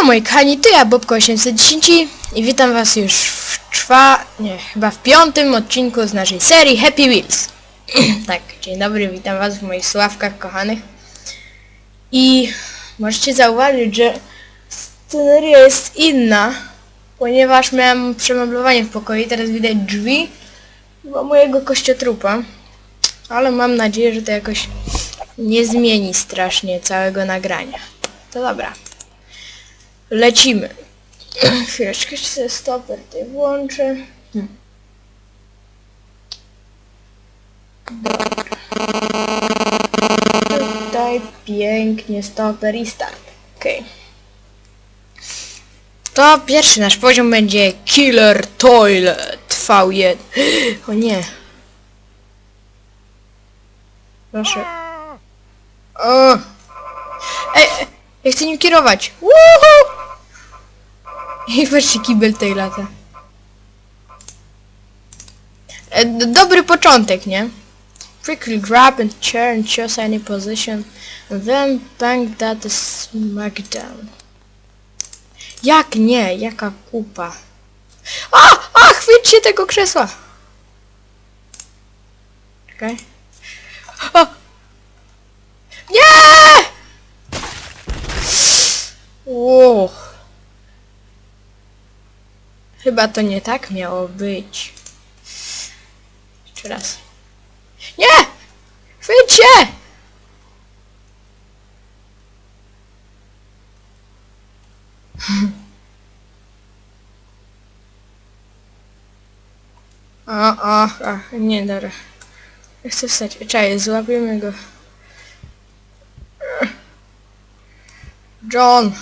Siema moi kochani, to ja Bobko 810 i witam was już w czwa... nie, chyba w piątym odcinku z naszej serii Happy Wheels. tak, dzień dobry, witam was w moich sławkach kochanych. I możecie zauważyć, że sceneria jest inna, ponieważ miałem przemeblowanie w pokoju teraz widać drzwi chyba mojego kościotrupa. Ale mam nadzieję, że to jakoś nie zmieni strasznie całego nagrania. To dobra. Lecimy. Chwileczkę, sobie stoper tutaj włączę. Tutaj pięknie stoper i start. Okej. To pierwszy nasz poziom będzie Killer Toilet V1. O nie. Proszę. O. Ej, ja chcę nim kierować. Woohoo! I patrzcie, kibel tej lata. E, dobry początek, nie? Quickly grab and chair and choose any position. And then bang that smackdown. Jak nie? Jaka kupa? A! A! Chwyćcie tego krzesła! Czekaj. O! Nie! Ło. Chyba to nie tak miało być. Jeszcze raz. Nie! Chwyćcie! O, o, o, nie, dobra. Chcę wstać. Czekaj, złapiemy go. John!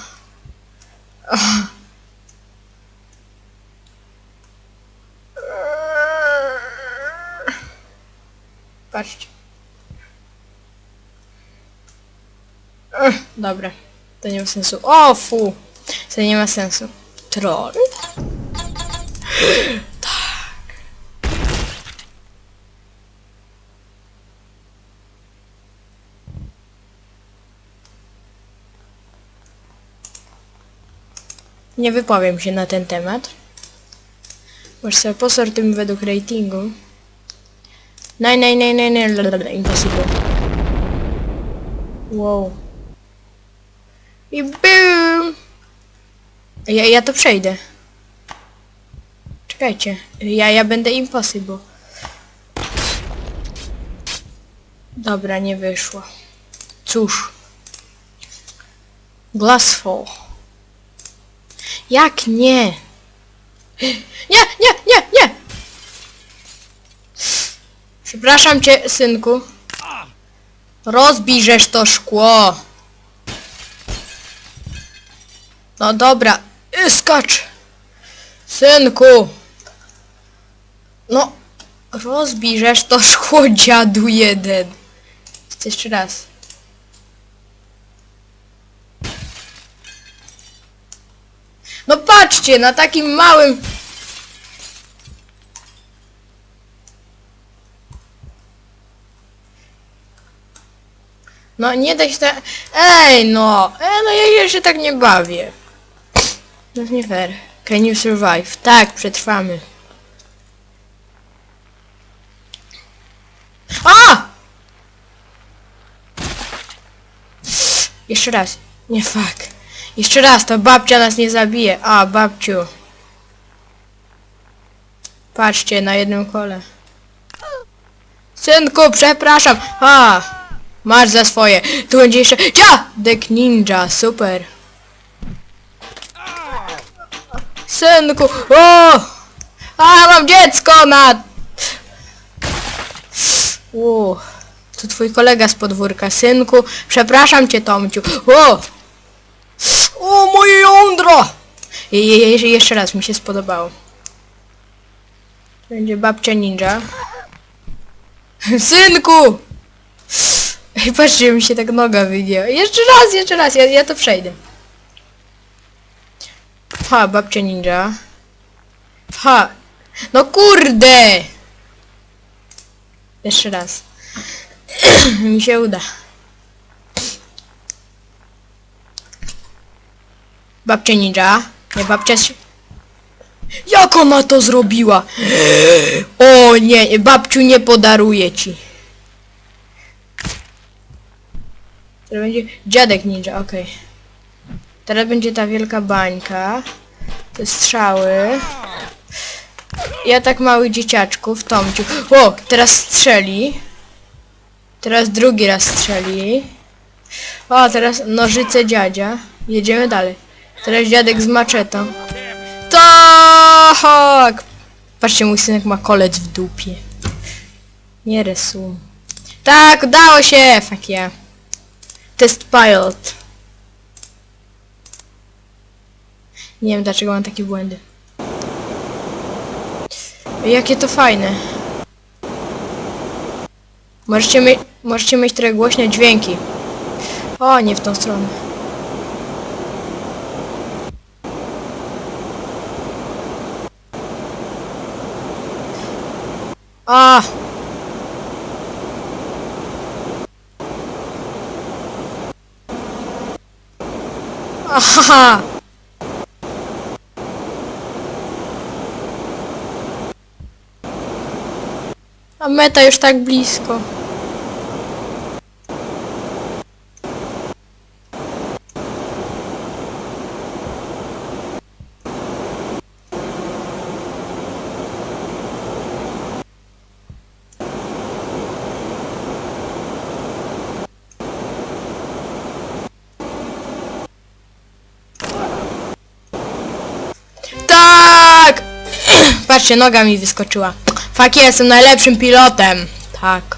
Patrzcie. Ech, Dobra. To nie ma sensu. O, fu! To nie ma sensu. Troll? Tak. Nie wypowiem się na ten temat. Może sobie posortujmy według ratingu. Nine, nine, nine, nine, nine, impossible. Wow. I boom! Ja, ja to przejdę. Czekajcie. Ja, ja będę impossible. Dobra, nie wyszło. Cóż. Glassfall. Jak nie? Nie, nie, nie, nie! Przepraszam cię, synku. Rozbijesz to szkło. No dobra, y, skacz. Synku. No, rozbijesz to szkło, dziadu jeden. Jeszcze raz. No patrzcie, na takim małym... No nie da się tak... Ej no! Ej no ja, ja się tak nie bawię. To jest nie fair. Can you survive? Tak, przetrwamy. A! Jeszcze raz. Nie fuck. Jeszcze raz, to babcia nas nie zabije. A, babciu. Patrzcie, na jednym kole. Synku, przepraszam. A, masz za swoje. Tu będzie jeszcze... Dziadek ninja, super. Synku, o! A, mam dziecko na... O, to twój kolega z podwórka. Synku, przepraszam cię, Tomciu. O! O, moje jądro! Je, je, je, jeszcze raz, mi się spodobało. Będzie babcia ninja. Synku! Ej, patrzcie, mi się tak noga wygięła. Jeszcze raz, jeszcze raz, ja, ja to przejdę. Ha, babcia ninja. Ha. No kurde! Jeszcze raz. mi się uda. Babcia ninja. Nie, babcia. Jak ona to zrobiła? O nie, babciu nie podaruję ci. Teraz będzie dziadek ninja, okej. Teraz będzie ta wielka bańka. Te strzały. Ja tak małych dzieciaczków, Tomciu. O, teraz strzeli. Teraz drugi raz strzeli. O, teraz nożyce dziadzia. Jedziemy dalej. Teraz dziadek z maczetą. Tak! Patrzcie, mój synek ma kolec w dupie. Nie resum. Tak, udało się! Fuck yeah. Test pilot. Nie wiem dlaczego mam takie błędy. Jakie to fajne. Możecie, mi możecie mieć trochę głośne dźwięki. O, nie w tą stronę. A! Aha! A meta już tak blisko. Tak! Patrzcie, noga mi wyskoczyła. Fak, jestem najlepszym pilotem. Tak.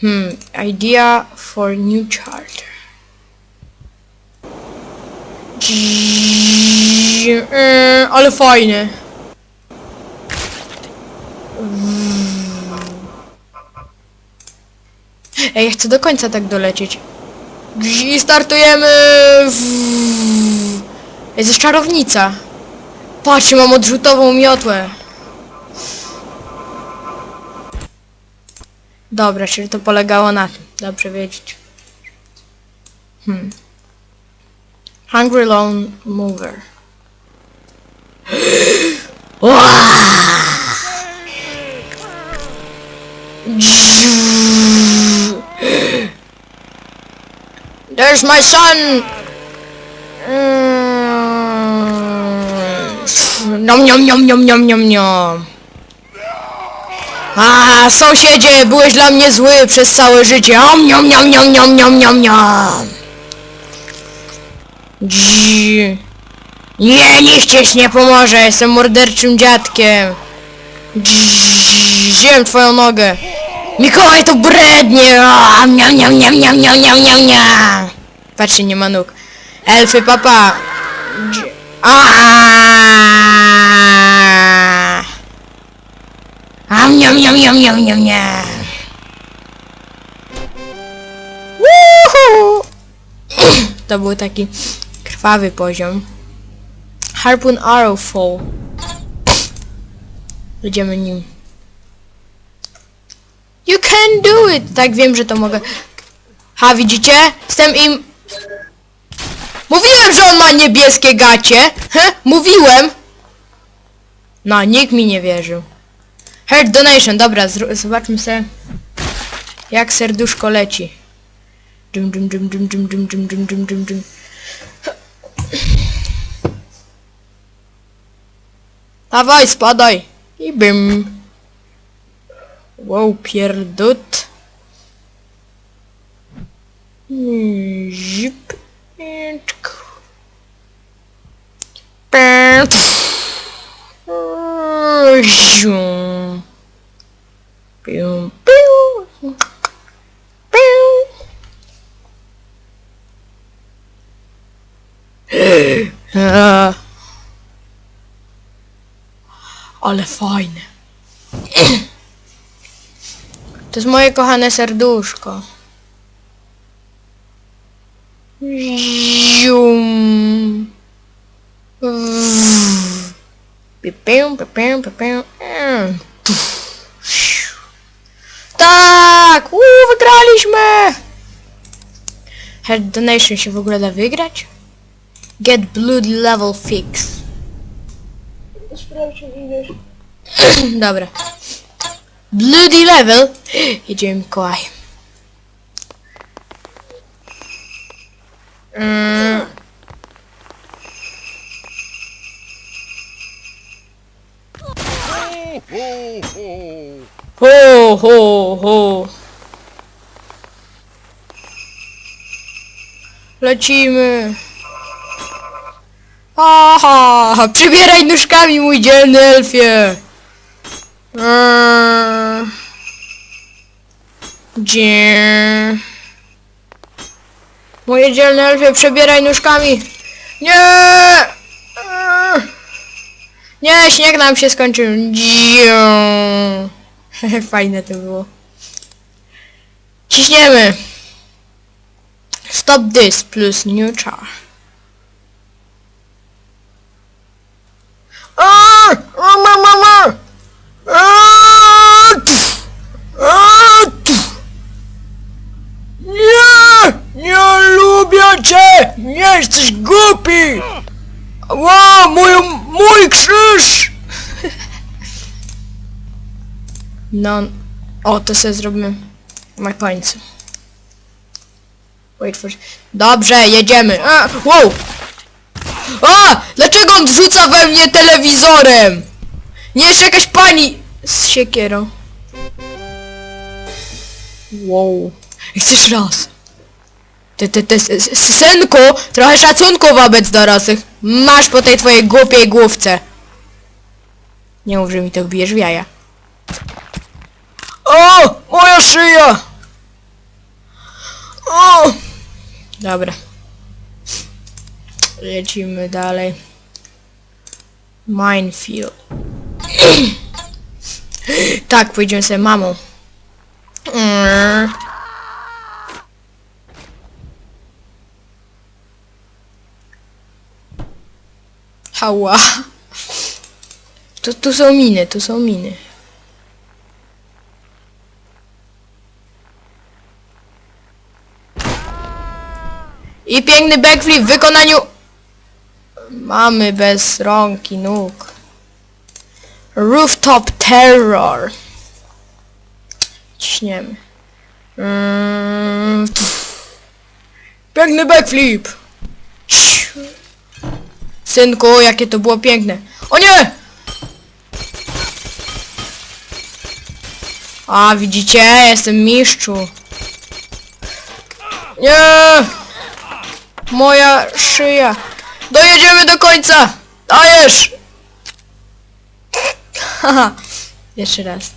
Hmm, idea for new charter. Yy, ale fajny. Ej, ja chcę do końca tak dolecieć. I startujemy. Jest też czarownica. Patrzcie, mam odrzutową miotłę. Dobra, czyli to polegało na tym. Dobrze wiedzieć. Hmm. Hungry Lone Mover. There's my son! Mm. Nom nom nom nom nom nom nom. A sąsiedzie, byłeś dla mnie zły przez całe życie. Om nom nom nom nom nom nom nom. Dzi. Nie, nikt nie pomoże, jestem morderczym dziadkiem. Dzi. Zjem twoją nogę. Mikołaj to brednie! O, miam, miam, miam, miam, miam, miam, miam, miam. Patrzcie, nie ma nóg. Elfy, papa. Aaaa! Am, miam, miam, miam, miam, miam. Woohoo! To był taki krwawy poziom. Harpoon Arrow Fall. Będziemy nim. You can do it! Tak, wiem, że to mogę. Ha, widzicie? Jestem im... On ma niebieskie gacie! He? Mówiłem! No, nikt mi nie wierzył. Heart donation, dobra, zobaczmy se jak serduszko leci. Dum, dum, dum, dum, dum, dum, dum, dum, dum, dum, dum. Dawaj, spadaj! I bym. Wow, pierdut. Mm, Zip. Pęc. Ale fajne. To jest moje kochane serduszko. Zium. Pipium, pipium, pipium. Mm. Tak! Uuu, wygraliśmy! Head donation się w ogóle da wygrać? Get blood level fix. Sprawdź. Dobra. Bloody level. Jedziemy Mikołaj. Mm. Ho, ho, ho. Lecimy. Aha, przybieraj nóżkami mój dzielny elfie. Eee. Moje dzielne elfie, przebieraj nóżkami. Nie! Nie, śnieg nam się skończył. Fajne to było. Ciśniemy. Stop this plus new char. Nie! Nie lubię cię! Nie jesteś głupi! Ła, mój, mój krzyż! No, o, to sobie zrobimy końcu. Wait for... Dobrze, jedziemy. A, wow! A! Dlaczego on rzuca we mnie telewizorem? Nie jest jakaś pani z siekierą. Wow. Chcesz raz. Ty, ty, ty, s- s- synku, trochę szacunku wobec dorosłych. Masz po tej twojej głupiej główce. Nie mów, że mi to wbijesz w jaja. O! Moja szyja! O! Dobra. Lecimy dalej. Minefield. tak, pójdziemy sobie mamą. Mm. Hała. Tu, tu są miny, tu są miny. I piękny backflip w wykonaniu... Mamy bez rąk i nóg. Rooftop Terror. Ciśniemy. Mm. Piękny backflip. Synku, jakie to było piękne. O nie! A, widzicie? Jestem mistrzu. Nie! Moja szyja. Dojedziemy do końca! Dajesz! Haha. Jeszcze raz.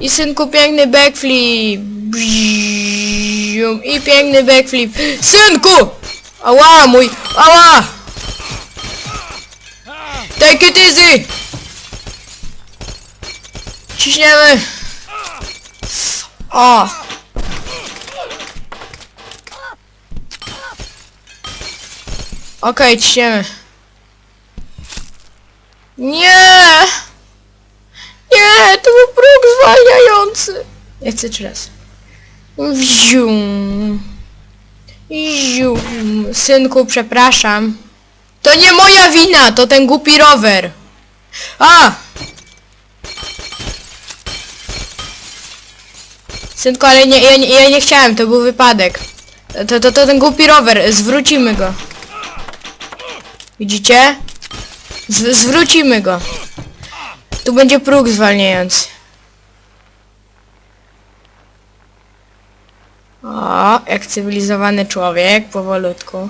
I synku piękny backflip. I piękny backflip. Synku! Ała, mój... Ała! Take it easy! Ciśniemy! O! Okej, ciśniemy. Nie! Nie, to był próg zwalniający. Ja chcę jeszcze raz. Wzium. Zium. Synku, przepraszam. To nie moja wina, to ten głupi rower. A! Synku, ale nie, ja, nie, ja nie chciałem, to był wypadek. To, to, to ten głupi rower, zwrócimy go. Widzicie? Z, zwrócimy go. Tu będzie próg zwalniający. O, jak cywilizowany człowiek, powolutku.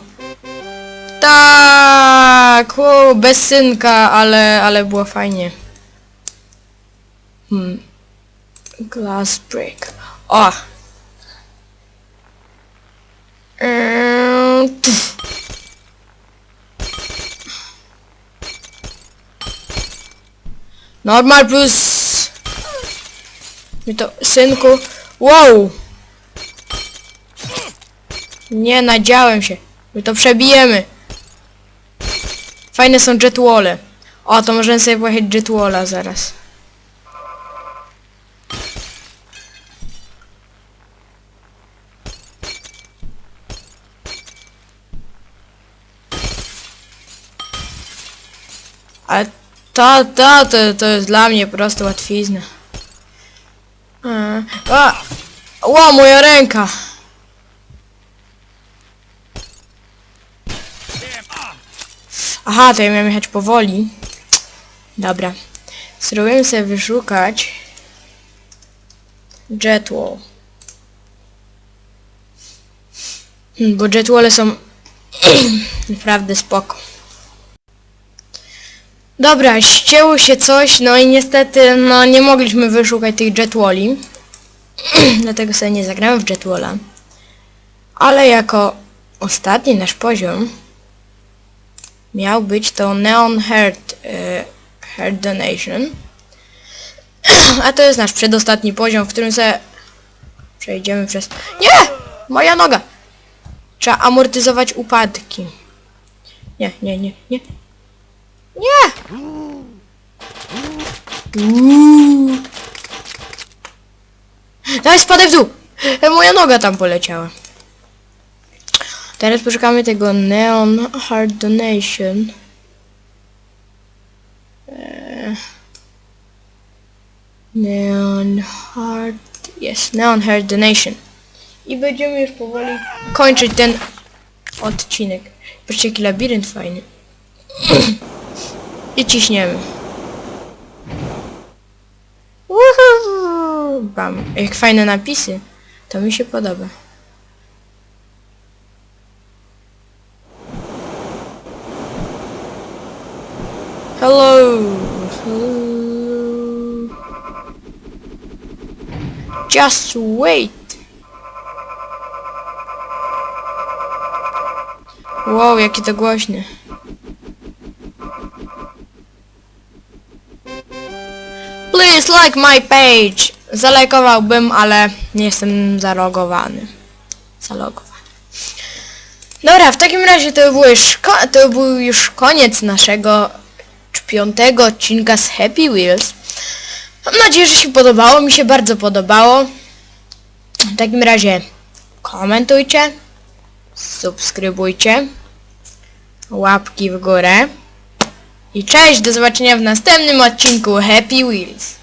Tak, o, bez synka, ale, ale było fajnie. Hmm. Glass break. O! Eee. Normal plus... Mi to, synku... Wow! Nie, nadziałem się. My to przebijemy. Fajne są jetwole. O, to możemy sobie pojechać jetwola zaraz. Ale to, to, to, to jest dla mnie prosto łatwizna. Mm. A, a, moja ręka! Aha, to ja miałem jechać powoli. Dobra. Spróbujemy sobie wyszukać jetwall. Hmm, Bo jetwale są naprawdę spoko. Dobra, ścięło się coś, no i niestety, no nie mogliśmy wyszukać tych jetwalli. Dlatego sobie nie zagrałem w jetwalla. Ale jako ostatni nasz poziom miał być to Neon Heart, e, Heart Donation. A to jest nasz przedostatni poziom, w którym sobie przejdziemy przez... Nie! Moja noga! Trzeba amortyzować upadki. Nie, nie, nie, nie. Nie! Uuu. Daj, spadaj w dół! E, Moja noga tam poleciała. Teraz poszukamy tego Neon Heart Donation. Eee, Neon Heart... Jest, Neon Heart Donation. I będziemy już powoli kończyć ten odcinek. Patrzcie jaki labirynt fajny. I ciśniemy. Woohoo! Bam. Jak fajne napisy. To mi się podoba. Just wait. Wow, jaki to głośny. Please like my page. Zalajkowałbym, ale nie jestem zalogowany. Zalogowany. Dobra, w takim razie to to był już koniec naszego piątego odcinka z Happy Wheels. Mam nadzieję, że się podobało. Mi się bardzo podobało. W takim razie komentujcie, subskrybujcie, łapki w górę. I cześć, do zobaczenia w następnym odcinku Happy Wheels.